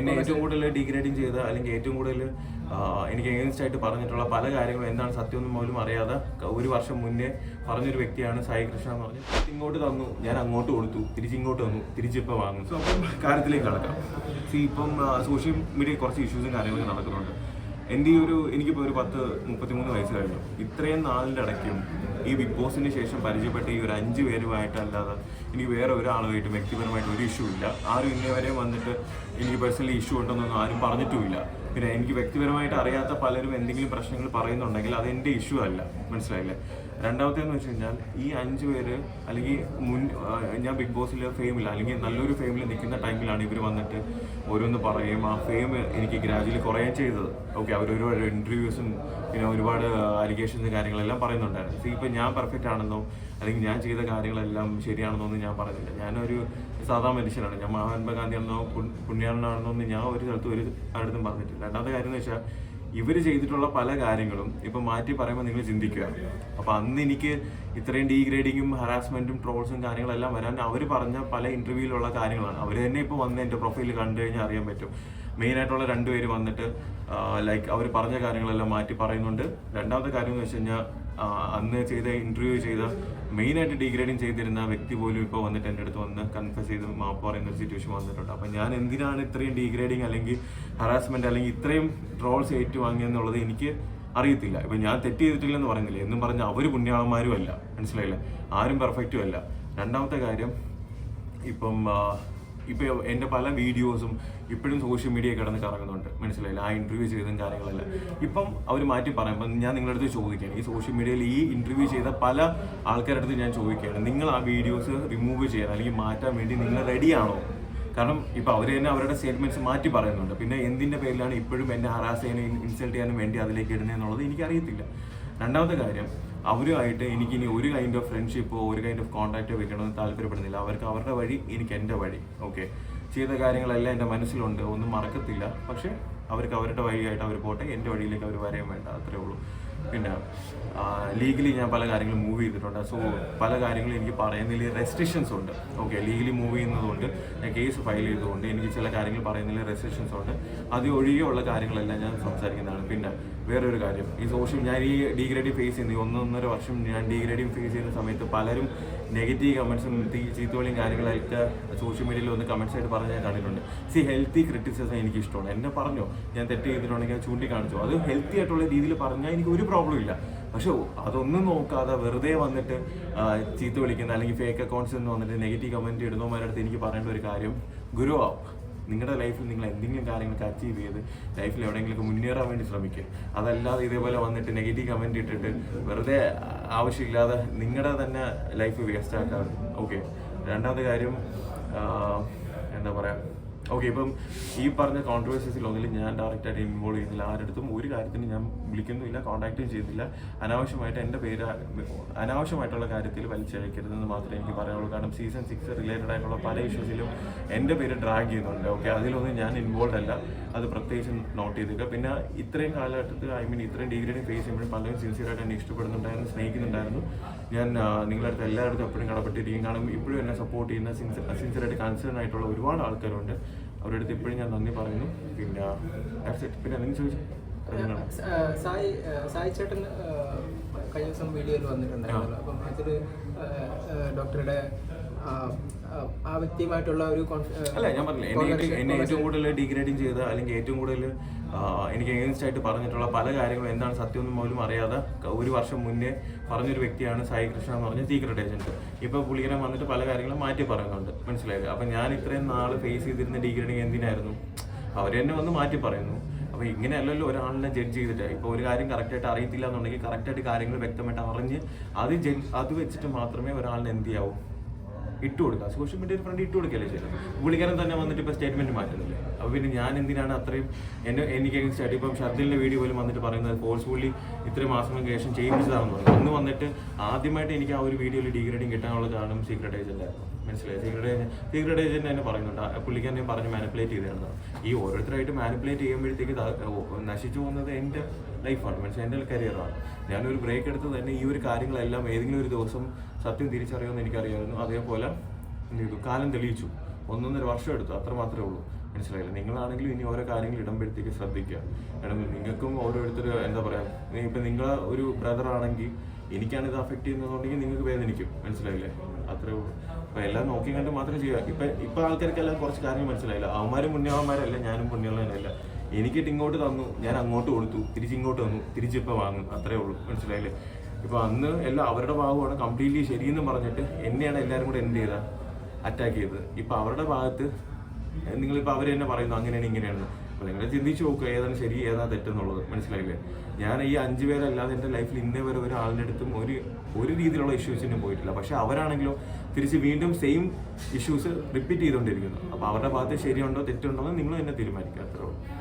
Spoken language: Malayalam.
എന്നെ ഏറ്റവും കൂടുതൽ ഡീഗ്രേഡിങ് ചെയ്ത അല്ലെങ്കിൽ ഏറ്റവും കൂടുതൽ എനിക്ക് എഗൻസ്റ്റ് ആയിട്ട് പറഞ്ഞിട്ടുള്ള പല കാര്യങ്ങളും എന്താണ് സത്യം എന്ന് പോലും അറിയാതെ ഒരു വർഷം മുന്നേ പറഞ്ഞൊരു വ്യക്തിയാണ് സായി കൃഷ്ണ എന്ന് പറഞ്ഞു ഇങ്ങോട്ട് തന്നു ഞാൻ അങ്ങോട്ട് കൊടുത്തു തിരിച്ചിങ്ങോട്ട് തന്നു തിരിച്ചിപ്പോൾ വാങ്ങും സോ അപ്പം കാര്യത്തിലേക്ക് കടക്കാം. സി ഇപ്പം സോഷ്യൽ മീഡിയ കുറച്ച് ഇഷ്യൂസും കാര്യങ്ങളൊക്കെ നടക്കുന്നുണ്ട്. എന്റെ ഈ ഒരു എനിക്കിപ്പോൾ ഒരു പത്ത് മുപ്പത്തിമൂന്ന് വയസ്സ് കഴിഞ്ഞു. ഇത്രയും നാളിന്റെ ഇടയ്ക്കും ഈ ബിഗ് ബോസിന് ശേഷം പരിചയപ്പെട്ട ഈ ഒരു അഞ്ച് പേരുമായിട്ടല്ലാതെ എനിക്ക് വേറെ ഒരാളുമായിട്ട് വ്യക്തിപരമായിട്ട് ഒരു ഇഷ്യൂ ഇല്ല. ആരും ഇന്നേ വരെയും വന്നിട്ട് എനിക്ക് പേഴ്സണലി ഇഷ്യൂ ഉണ്ടെന്നൊന്നും ആരും പറഞ്ഞിട്ടുമില്ല. പിന്നെ എനിക്ക് വ്യക്തിപരമായിട്ട് അറിയാത്ത പലരും എന്തെങ്കിലും പ്രശ്നങ്ങൾ പറയുന്നുണ്ടെങ്കിൽ അത് എന്റെ ഇഷ്യൂ അല്ല. മനസ്സിലായില്ലേ? രണ്ടാമത്തേന്ന് വെച്ച് കഴിഞ്ഞാൽ ഈ അഞ്ച് പേര് അല്ലെങ്കിൽ മുൻ ഞാൻ ബിഗ് ബോസിൽ ഫെയിമില്ല. അല്ലെങ്കിൽ നല്ലൊരു ഫെയിമിൽ നിൽക്കുന്ന ടൈമിലാണ് ഇവർ വന്നിട്ട് ഓരോന്ന് പറയും ആ ഫെയിം എനിക്ക് ഗ്രാജുവലി കുറയുകയും ചെയ്തത്. ഓക്കെ അവർ ഒരുപാട് ഇന്റർവ്യൂസും പിന്നെ ഒരുപാട് അലിഗേഷൻസ് കാര്യങ്ങളെല്ലാം പറയുന്നുണ്ടായിരുന്നു. സീ ഇപ്പം ഞാൻ പെർഫെക്റ്റ് ആണെന്നോ അല്ലെങ്കിൽ ഞാൻ ചെയ്ത കാര്യങ്ങളെല്ലാം ശരിയാണെന്നോ ഒന്നും ഞാൻ പറഞ്ഞില്ല. ഞാനൊരു സാധാ മനുഷ്യനാണ്. ഞാൻ മഹാത്മാഗാന്ധി ആണെന്നോ പുണ്യാളനാണെന്നോ ഒന്നും ഞാൻ ഒരു സ്ഥലത്തും ഒരു അടുത്തും പറഞ്ഞിട്ടില്ല. രണ്ടാമത്തെ കാര്യം എന്ന് വെച്ചാൽ ഇവർ ചെയ്തിട്ടുള്ള പല കാര്യങ്ങളും ഇപ്പം മാറ്റി പറയുമ്പോൾ നിങ്ങൾ ചിന്തിക്കുക. അപ്പം അന്ന് എനിക്ക് ഇത്രയും ഡീഗ്രേഡിങ്ങും ഹറാസ്മെന്റും ട്രോൾസും കാര്യങ്ങളെല്ലാം വരാൻ അവർ പറഞ്ഞ പല ഇന്റർവ്യൂവിലുള്ള കാര്യങ്ങളാണ്. അവർ തന്നെ ഇപ്പോൾ വന്ന് എന്റെ പ്രൊഫൈൽ കണ്ടു കഴിഞ്ഞാൽ അറിയാൻ പറ്റും. മെയിനായിട്ടുള്ള രണ്ടുപേര് വന്നിട്ട് ലൈക്ക് അവർ പറഞ്ഞ കാര്യങ്ങളെല്ലാം മാറ്റി പറയുന്നുണ്ട്. രണ്ടാമത്തെ കാര്യം എന്ന് വെച്ച് കഴിഞ്ഞാൽ അന്ന് ചെയ്ത ഇന്റർവ്യൂ ചെയ്ത മെയിനായിട്ട് ഡിഗ്രേഡിങ് ചെയ്തിരുന്ന വ്യക്തി പോലും ഇപ്പോൾ വന്നിട്ട് എന്റെ അടുത്ത് വന്ന് കൺഫ്യസ് ചെയ്ത് മാപ്പ് പറയുന്ന ഒരു സിറ്റുവേഷൻ വന്നിട്ടുണ്ട്. അപ്പം ഞാൻ എന്തിനാണ് ഇത്രയും ഡിഗ്രേഡിങ് അല്ലെങ്കിൽ ഹറാസ്മെന്റ് അല്ലെങ്കിൽ ഇത്രയും ട്രോൾസ് ഏറ്റുവാങ്ങിയെന്നുള്ളത് എനിക്ക് അറിയത്തില്ല. ഇപ്പം ഞാൻ തെറ്റ് ചെയ്തിട്ടില്ലെന്ന് പറയുന്നില്ല? എന്നും പറഞ്ഞ് അവർ പുണ്യാളന്മാരും അല്ല. മനസ്സിലായില്ലേ? ആരും പെർഫെക്റ്റും അല്ല. രണ്ടാമത്തെ കാര്യം ഇപ്പം ആ, ഇപ്പൊ എന്റെ പല വീഡിയോസും ഇപ്പോഴും സോഷ്യൽ മീഡിയ കിടന്ന് കറങ്ങുന്നുണ്ട്. മനസ്സിലായില്ല? ആ ഇന്റർവ്യൂ ചെയ്തതും കാര്യങ്ങളെല്ലാം. ഇപ്പം അവർ മാറ്റി പറയുമ്പോൾ ഞാൻ നിങ്ങളുടെ അടുത്ത് ചോദിക്കുകയാണ്. ഈ സോഷ്യൽ മീഡിയയിൽ ഈ ഇന്റർവ്യൂ ചെയ്ത പല ആൾക്കാരുടെ അടുത്ത് ഞാൻ ചോദിക്കുകയാണ്. നിങ്ങൾ ആ വീഡിയോസ് റിമൂവ് ചെയ്യാൻ അല്ലെങ്കിൽ മാറ്റാൻ വേണ്ടി നിങ്ങൾ റെഡിയാണോ കാരണം ഇപ്പൊ അവർ തന്നെ അവരുടെ സ്റ്റേറ്റ്മെന്റ്സ് മാറ്റി പറയുന്നുണ്ട്. പിന്നെ എന്തിന്റെ പേരിലാണ് ഇപ്പോഴും എന്നെ ഹറാസ് ചെയ്യാനും ഇൻസൾട്ട് ചെയ്യാനും വേണ്ടി അതിലേക്ക് ഇടുന്നത് എന്നുള്ളത് എനിക്കറിയത്തില്ല. രണ്ടാമത്തെ കാര്യം അവരുമായിട്ട് എനിക്ക് ഇനി ഒരു കൈൻഡ് ഓഫ് ഫ്രണ്ട്ഷിപ്പോ ഒരു കൈൻഡ് ഓഫ് കോൺടാക്റ്റോ വെക്കണമെന്ന് താല്പര്യപ്പെടുന്നില്ല. അവർക്ക് അവരുടെ വഴി എനിക്ക് എന്റെ വഴി ഓക്കെ ചെയ്ത കാര്യങ്ങളെല്ലാം എന്റെ മനസ്സിലുണ്ട് ഒന്നും മറക്കത്തില്ല. പക്ഷേ അവർക്ക് അവരുടെ വഴിയായിട്ട് അവർ പോട്ടെ എന്റെ വഴിയിലേക്ക് അവർ വരയും വേണ്ട അത്രേ ഉള്ളൂ. പിന്നെ ലീഗലി ഞാൻ പല കാര്യങ്ങളും മൂവ് ചെയ്തിട്ടുണ്ട്. സോ പല കാര്യങ്ങളും എനിക്ക് പറയുന്നതിൽ റെസ്ട്രിക്ഷൻസ് ഉണ്ട് ഓക്കെ ലീഗലി മൂവ് ചെയ്യുന്നതുകൊണ്ട് ഞാൻ കേസ് ഫയൽ ചെയ്തുകൊണ്ട് എനിക്ക് ചില കാര്യങ്ങൾ പറയുന്നതിൽ റെസ്ട്രിക്ഷൻസ് ഉണ്ട്. അത് ഒഴികെയുള്ള കാര്യങ്ങളെല്ലാം ഞാൻ സംസാരിക്കുന്നതാണ്. പിന്നെ വേറൊരു കാര്യം. ഈ സോഷ്യൽ ഞാൻ ഈ ഡിഗ്രേഡിംഗ് ഫേസ് ചെയ്യുന്നു. ഒന്നൊന്നര വർഷം ഞാൻ ഡിഗ്രേഡിംഗ് ഫേസ് ചെയ്യുന്ന സമയത്ത് പലരും നെഗറ്റീവ് കമൻസും ചീത്തവളിയും കാര്യങ്ങളായിട്ട് സോഷ്യൽ മീഡിയയിൽ വന്ന് കമൻസ് ആയിട്ട് പറഞ്ഞ് ഞാൻ കണ്ടിട്ടുണ്ട്. സി ഹെൽത്തി ക്രിറ്റിസിസം എനിക്ക് ഇഷ്ടമാണ്. എന്നെ പറഞ്ഞോ? ഞാൻ തെറ്റ് ചെയ്തിട്ടുണ്ടെങ്കിൽ ഞാൻ ചൂണ്ടിക്കാണിച്ചു? അത് ഹെൽത്തി ആയിട്ടുള്ള രീതിയിൽ പറഞ്ഞാൽ എനിക്ക് ഒരു പ്രോബ്ലം ഇല്ല. പക്ഷേ അതൊന്നും നോക്കാതെ വെറുതെ വന്നിട്ട് ചീത്ത വിളിക്കുന്ന അല്ലെങ്കിൽ ഫേക്ക് അക്കൗണ്ട്സ് എന്ന് വന്നിട്ട് നെഗറ്റീവ് കമന്റ് ഇടുന്നവരുടെ അടുത്ത് എനിക്ക് പറയേണ്ട ഒരു കാര്യം ഗുരു നിങ്ങളുടെ ലൈഫിൽ നിങ്ങൾ എന്തെങ്കിലും കാര്യങ്ങളൊക്കെ അച്ചീവ് ചെയ്ത് ലൈഫിൽ എവിടെയെങ്കിലും മുന്നേറാൻ വേണ്ടി ശ്രമിക്കുക. അതല്ലാതെ ഇതേപോലെ വന്നിട്ട് നെഗറ്റീവ് കമന്റ് ഇട്ടിട്ട് വെറുതെ ആവശ്യമില്ലാതെ നിങ്ങളുടെ തന്നെ ലൈഫ് വേസ്റ്റ് ആക്കാറ് ഓക്കെ രണ്ടാമത്തെ കാര്യം എന്താ പറയുക ഓക്കെ ഇപ്പം ഈ പറഞ്ഞ കോൺട്രവേഴ്സീസിൽ ഒന്നിലും ഞാൻ ഡയറക്റ്റായിട്ട് ഇൻവോൾവ് ചെയ്യുന്നില്ല. ആരടുത്തും ഒരു കാര്യത്തിന് ഞാൻ വിളിക്കുന്നുമില്ല കോൺടാക്റ്റും ചെയ്യുന്നില്ല അനാവശ്യമായിട്ട് എന്റെ പേര് അനാവശ്യമായിട്ടുള്ള കാര്യത്തിൽ വലിച്ചഴക്കരുതെന്ന് മാത്രമേ എനിക്ക് പറയാനുള്ളൂ. കാരണം സീസൺ സിക്സ് റിലേറ്റഡ് ആയിട്ടുള്ള പല ഇഷ്യൂസിലും എന്റെ പേര് ഡ്രാഗ് ചെയ്യുന്നുണ്ട്. ഓക്കെ അതിലൊന്നും ഞാൻ ഇൻവോൾവ് അല്ല. അത് പ്രത്യേകിച്ച് നോട്ട് ചെയ്തേക്കുക പിന്നെ ഇത്രയും കാലഘട്ടത്തിൽ ഐ മീൻ ഇത്രയും ഡിഗ്രി ഫേസ് ചെയ്യുമ്പോഴും പലരും സിൻസിയറായിട്ട് എന്നെ ഇഷ്ടപ്പെടുന്നുണ്ടായിരുന്നു സ്നേഹിക്കുന്നുണ്ടായിരുന്നു. ഞാൻ ആ, നിങ്ങളുടെ അടുത്ത് എല്ലായിടത്തും എപ്പോഴും കടപ്പെട്ടിരിക്കും കാരണം ഇപ്പോഴും എന്നെ സപ്പോർട്ട് ചെയ്യുന്ന സിൻസിയറായിട്ട് കൺസേൺ ആയിട്ടുള്ള ഒരുപാട് ആൾക്കാരുണ്ട്. അവരുടെ അടുത്ത് ഇപ്പോഴും ഞാൻ നന്ദി പറയുന്നു. പിന്നെ പിന്നെ എന്തെങ്കിലും ചോദിച്ചു? സായി സായി ചേട്ടൻ കഴിഞ്ഞ ദിവസം വീഡിയോയിൽ വന്നിട്ടുണ്ടായിരുന്നു അപ്പം അതിൽ ഡോക്ടറുടെ ആ, വ്യക്തിയുമായിട്ടുള്ള ഒരു അല്ല ഞാൻ പറഞ്ഞില്ല എന്നെ ഏറ്റവും- എന്നെ ഏറ്റവും കൂടുതൽ ഡീഗ്രേഡിങ് ചെയ്ത അല്ലെങ്കിൽ ഏറ്റവും കൂടുതൽ എനിക്ക് എഗൻസ്റ്റ് ആയിട്ട് പറഞ്ഞിട്ടുള്ള പല കാര്യങ്ങളും എന്താണ് സത്യം എന്ന് പോലും അറിയാതെ ഒരു വർഷം മുന്നേ പറഞ്ഞൊരു വ്യക്തിയാണ് സായി കൃഷ്ണ എന്ന് പറഞ്ഞ സീക്രട്ട് ഏജന്റ് ഇപ്പൊ പുള്ളിക്കാരൻ വന്നിട്ട് പല കാര്യങ്ങളും മാറ്റി പറയുന്നുണ്ട്. മനസ്സിലായത് അപ്പൊ ഞാൻ ഇത്രയും നാൾ ഫേസ് ചെയ്തിരുന്ന ഡീഗ്രേഡിങ് എന്തിനായിരുന്നു? അവർ തന്നെ വന്ന് മാറ്റി പറയുന്നു. അപ്പൊ ഇങ്ങനെയല്ലല്ലോ ഒരാളിനെ ജഡ്ജ് ചെയ്തിട്ട്. ഇപ്പൊ ഒരു കാര്യം കറക്റ്റായിട്ട് അറിയത്തില്ല എന്നുണ്ടെങ്കിൽ കറക്റ്റായിട്ട് കാര്യങ്ങൾ വ്യക്തമായിട്ട് അറിഞ്ഞ് അത് ജഡ്ജ് അത് വെച്ചിട്ട് മാത്രമേ ഒരാളിനെ എന്ത് ചെയ്യാവൂ? ഇട്ട് കൊടുക്കുക. സോഷ്യൽ മീഡിയയിൽ ഫ്രണ്ട് ഇട്ട് കൊടുക്കുകയല്ലേ ചെയ്യുന്നത്? പുള്ളിക്കാരൻ തന്നെ വന്നിട്ട് ഇപ്പോൾ സ്റ്റേറ്റ്മെന്റ് മാറ്റുന്നില്ല? അപ്പോൾ പിന്നെ ഞാൻ എന്തിനാണ് അത്രയും എന്നെ എനിക്ക് സ്റ്റഡി ഇപ്പം ഷർദിലിന്റെ വീഡിയോ പോലും വന്നിട്ട് പറയുന്നത് ഫോഴ്സ്ഫുള്ളി ഇത്രയും മാസങ്ങൾക്ക് ശേഷം ചെയ്യിപ്പിച്ചതാണെന്ന് പറഞ്ഞു. അന്ന് വന്നിട്ട് ആദ്യമായിട്ട് എനിക്ക് ആ ഒരു വീഡിയോയിൽ ഡിഗ്രേഡിങ് കിട്ടാനുള്ള കാരണം സീക്രട്ട് മനസ്സിലായി. സീക്രട്ട് സീക്രട്ട് ഏജന്റ് തന്നെ പറയുന്നുണ്ട്. ആ ഞാൻ പറഞ്ഞ് മാനിപ്പുലേറ്റ് ചെയ്തതാണ് ഈ ഓരോരുത്തരായിട്ട് മാനിപ്പുലേറ്റ് ചെയ്യുമ്പോഴത്തേക്ക് നശിച്ചു പോകുന്നത് എന്റെ ലൈഫാണ് മനസ്സിലായി? എന്റെ കരിയറാണ് ഞാനൊരു ബ്രേക്ക് എടുത്ത് തന്നെ ഈ ഒരു കാര്യങ്ങളെല്ലാം ഏതെങ്കിലും ഒരു ദിവസം സത്യം തിരിച്ചറിയുമെന്ന് എനിക്കറിയാമായിരുന്നു അതേപോലെ ചെയ്തു കാലം തെളിയിച്ചു. ഒന്നൊന്നര വർഷം എടുത്തു. അത്ര മാത്രമേ ഉള്ളൂ. മനസ്സിലായില്ല? നിങ്ങളാണെങ്കിലും ഇനി ഓരോ കാര്യങ്ങൾ ഇടുമ്പോഴത്തേക്ക് ശ്രദ്ധിക്കുക. കാരണം നിങ്ങൾക്കും ഓരോരുത്തർ എന്താ പറയുക ഇപ്പം നിങ്ങളെ ഒരു ബ്രദർ ആണെങ്കിൽ എനിക്കാണ് ഇത് അഫക്റ്റ് ചെയ്യുന്നതെന്നുണ്ടെങ്കിൽ നിങ്ങൾക്ക് വേദനിക്കും. മനസ്സിലായില്ലേ? അത്രേ ഉള്ളൂ. അപ്പം എല്ലാം നോക്കി കണ്ട് മാത്രം ചെയ്യുക. ഇപ്പം ഇപ്പം ആൾക്കാർക്കെല്ലാം കുറച്ച് കാര്യങ്ങൾ മനസ്സിലായില്ല. അവന്മാരും പുണ്യവന്മാരല്ല ഞാനും പുണ്യമുള്ളവനല്ല എനിക്കിട്ട് ഇങ്ങോട്ട് തന്നു ഞാൻ അങ്ങോട്ട് കൊടുത്തു തിരിച്ചിങ്ങോട്ട് തന്നു തിരിച്ചിപ്പോൾ വാങ്ങും. അത്രേ ഉള്ളൂ. മനസ്സിലായില്ലേ? ഇപ്പൊ അന്ന് എല്ലാം അവരുടെ ഭാഗമാണ് കംപ്ലീറ്റ്ലി ശരിയെന്ന് പറഞ്ഞിട്ട് എന്നെയാണ് എല്ലാവരും കൂടെ എന്ത് ചെയ്ത അറ്റാക്ക് ചെയ്തത്. ഇപ്പൊ അവരുടെ ഭാഗത്ത് നിങ്ങളിപ്പോൾ അവർ തന്നെ പറയുന്നു അങ്ങനെയാണ് ഇങ്ങനെയാണ് അപ്പോൾ നിങ്ങൾ ചിന്തിച്ചു നോക്കുക ഏതാണ് ശരി ഏതാ തെറ്റെന്നുള്ളത്. മനസ്സിലായില്ലേ? ഞാൻ ഈ അഞ്ച് പേരല്ലാതെ എന്റെ ലൈഫിൽ ഇന്നേ വരെ ഒരാളുടെ അടുത്തും ഒരു ഒരു രീതിയിലുള്ള ഇഷ്യൂസിനും പോയിട്ടില്ല. പക്ഷെ അവരാണെങ്കിലും തിരിച്ച് വീണ്ടും സെയിം ഇഷ്യൂസ് റിപ്പീറ്റ് ചെയ്തുകൊണ്ടിരിക്കുന്നു. അപ്പോൾ അവരുടെ ഭാഗത്ത് ശരിയുണ്ടോ തെറ്റുണ്ടോ എന്ന് നിങ്ങൾ തന്നെ തീരുമാനിക്കുക. അത്രേ ഉള്ളൂ.